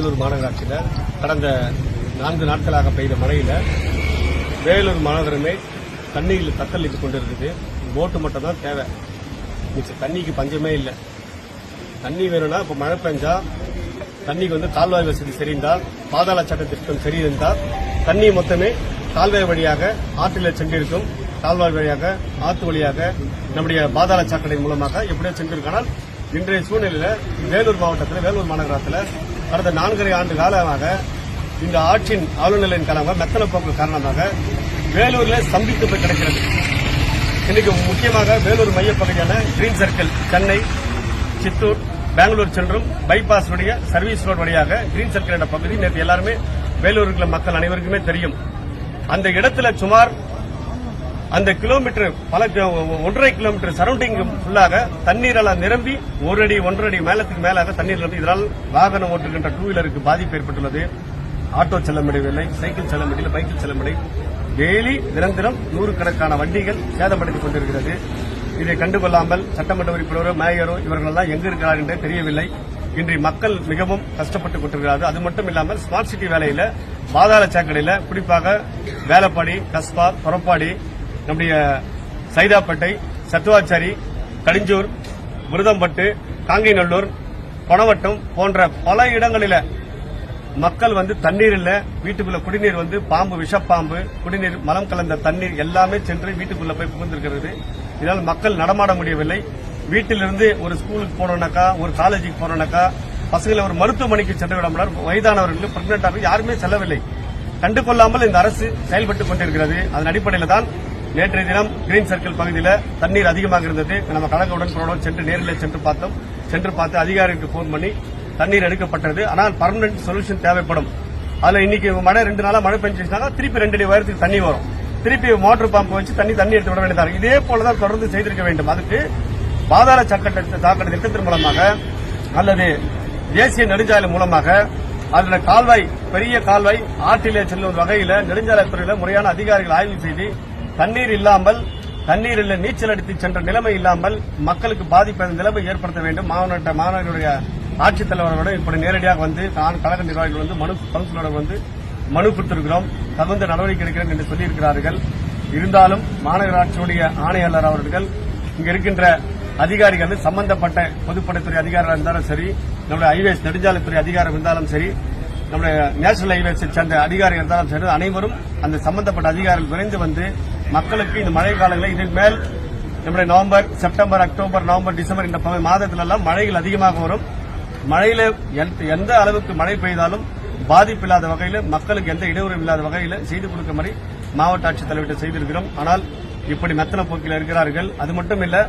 வேலூர் மாநகராட்சியில் கடந்த நான்கு நாட்களாக பெய்த மழையில் வேலூர் மாநகரமே தண்ணியில் தத்தளித்து கொண்டிருக்குது போட்டு மட்டும் தான் தேவை. மிச்சம் தண்ணிக்கு பஞ்சமே இல்லை. தண்ணி வேணும்னா இப்போ மழை பெஞ்சா தண்ணிக்கு வந்து கால்வாய் வசதி சரிந்தால் பாதாள சட்ட திட்டம் சரியிருந்தால் தண்ணி மொத்தமே கால்வாய் வழியாக ஆற்றில் சென்றிருக்கும். கால்வாய் வழியாக ஆற்று வழியாக நம்முடைய பாதாள சாக்கடை மூலமாக எப்படியோ சென்றிருக்கானால் இன்றைய சூழ்நிலையில் வேலூர் மாவட்டத்தில் வேலூர் மாநகரத்தில் கடந்த நான்கரை ஆண்டு காலமாக இந்த ஆட்சியின் ஆளுநிலையின் காரணமாக மெத்தன போக்கு காரணமாக வேலூரில் ஸ்தம்பித்து போய் கிடைக்கிறது. இன்னைக்கு முக்கியமாக வேலூர் மையப்பகுதியான கிரீன் சர்க்கிள் சென்னை சித்தூர் பெங்களூர் சென்றும் பைபாஸ் உடைய சர்வீஸ் ரோடு வழியாக கிரீன் சர்க்கிள் என்ற பகுதி நேற்று எல்லாருமே வேலூருக்குள்ள மக்கள் அனைவருக்குமே தெரியும். அந்த இடத்துல சுமார் அந்த கிலோமீட்டர் பல ஒன்றரை கிலோமீட்டர் சரௌண்டிங் ஃபுல்லாக தண்ணீரெல்லாம் நிரம்பி ஒரு அடி ஒன்றரை அடி மேலத்துக்கு மேலாக தண்ணீர் நிரம்பி இதனால் வாகனம் ஓட்டுகின்ற டூ வீலருக்கு பாதிப்பு ஏற்பட்டுள்ளது. ஆட்டோ செல்ல முடியவில்லை சைக்கிள் செல்ல முடியல பைக்கில் செல்ல முடியும் டெய்லி நிரந்தரம் நூறுக்கணக்கான வண்டிகள் சேதப்படுத்திக் கொண்டிருக்கிறது. இதை கண்டுகொள்ளாமல் சட்டமன்ற உறுப்பினரோ மேயரோ இவர்களெல்லாம் எங்கு இருக்கிறார் என்றே தெரியவில்லை. இன்று மக்கள் மிகவும் கஷ்டப்பட்டுக் கொண்டிருக்கிறார்கள். அது மட்டும் இல்லாமல் ஸ்மார்ட் சிட்டி வேலையில பாதாள சாக்கடையில குறிப்பாக வேலப்பாடி கஸ்பா புறப்பாடி நம்முடைய சைதாப்பேட்டை சத்துவாச்சாரி கடிஞ்சூர் விருதம்பட்டு காங்கைநல்லூர் பணவட்டம் போன்ற பல இடங்களில் மக்கள் வந்து தண்ணீர் இல்ல. வீட்டுக்குள்ள குடிநீர் வந்து பாம்பு விஷப்பாம்பு குடிநீர் மலம் கலந்த தண்ணீர் எல்லாமே சென்று வீட்டுக்குள்ள போய் புகுந்திருக்கிறது. இதனால் மக்கள் நடமாட முடியவில்லை. வீட்டிலிருந்து ஒரு ஸ்கூலுக்கு போனோம்னாக்கா ஒரு காலேஜுக்கு போனோம்னாக்கா பசங்களை ஒரு மருத்துவமனைக்கு சென்று விட முடியாது. வயதானவர்கள் பிரெக்னென்ட் யாருமே செல்லவில்லை. கண்டுகொள்ளாமல் இந்த அரசு செயல்பட்டுக் கொண்டிருக்கிறது. அதன் அடிப்படையில் தான் நேற்றைய தினம் கிரீன் சர்க்கிள் பகுதியில் தண்ணீர் அதிகமாக இருந்தது. நம்ம கழக உடன்குடன் சென்று நேரில் சென்று பார்த்தோம். சென்று பார்த்து அதிகாரிக்கு போன் பண்ணி தண்ணீர் எடுக்கப்பட்டது. ஆனால் பர்மனன்ட் சொல்யூஷன் தேவைப்படும். அதுல இன்னைக்கு மழை ரெண்டு நாளா மழை பெஞ்சிருந்தாங்க திருப்பி ரெண்டு அடி உயரத்துக்கு தண்ணி வரும். திருப்பி மோட்டர் பம்ப் வச்சு தண்ணி தண்ணி எடுத்து விட வேண்டியதாக இதே போலதான் தொடர்ந்து செய்திருக்க வேண்டும். அதுக்கு பாதாள சக்கட்ட சாக்கடை திட்டத்தின் மூலமாக அல்லது தேசிய நெடுஞ்சாலை மூலமாக அதுல கால்வாய் பெரிய கால்வாய் ஆற்றிலே செல்லும் வகையில நெடுஞ்சாலைத்துறையில முறையான அதிகாரிகள் ஆய்வு செய்து தண்ணீர் இல்லாமல் தண்ணீரில் நீச்சல் அடித்து சென்ற நிலைமை இல்லாமல் மக்களுக்கு பாதிப்பு நிலைமை ஏற்படுத்த வேண்டும். மாவட்ட மாநகருடைய ஆட்சித்தலைவரோட இப்படி நேரடியாக வந்து நான் கழக நிர்வாகிகள் வந்து மனு கவுன்சிலரோட வந்து மனு கொடுத்திருக்கிறோம். தகுந்த நடவடிக்கை எடுக்கிறேன் என்று சொல்லியிருக்கிறார்கள். இருந்தாலும் மாநகராட்சியுடைய ஆணையாளர் அவர்கள் இங்க இருக்கின்ற அதிகாரிகள் சம்பந்தப்பட்ட பொதுப்படைத்துறை அதிகாரிகள் இருந்தாலும் சரி நம்முடைய ஹைவேஸ் நெடுஞ்சாலைத்துறை அதிகாரம் இருந்தாலும் சரி நம்முடைய நேஷனல் ஹைவேஸை சேர்ந்த அதிகாரிகள் இருந்தாலும் சரி அனைவரும் அந்த சம்பந்தப்பட்ட அதிகாரிகள் விரைந்து வந்து மக்களுக்கு இந்த மழை காலங்களில் இதன் மேல் நம்முடைய November September October November December இந்த ப- மாதத்திலெல்லாம் மழைகள் அதிகமாக வரும். மழையில எந்த- எந்த அளவுக்கு மழை பெய்தாலும் பாதிப்பு இல்லாத வகையில் மக்களுக்கு எந்த இடையூறும் இல்லாத வகையில் செய்து கொடுக்கும்படி மாவட்ட ஆட்சித்தலைவர்கிட்ட செய்திருக்கிறோம். ஆனால் இப்படி மெத்தன போக்கில் இருக்கிறார்கள். அது மட்டும் இல்ல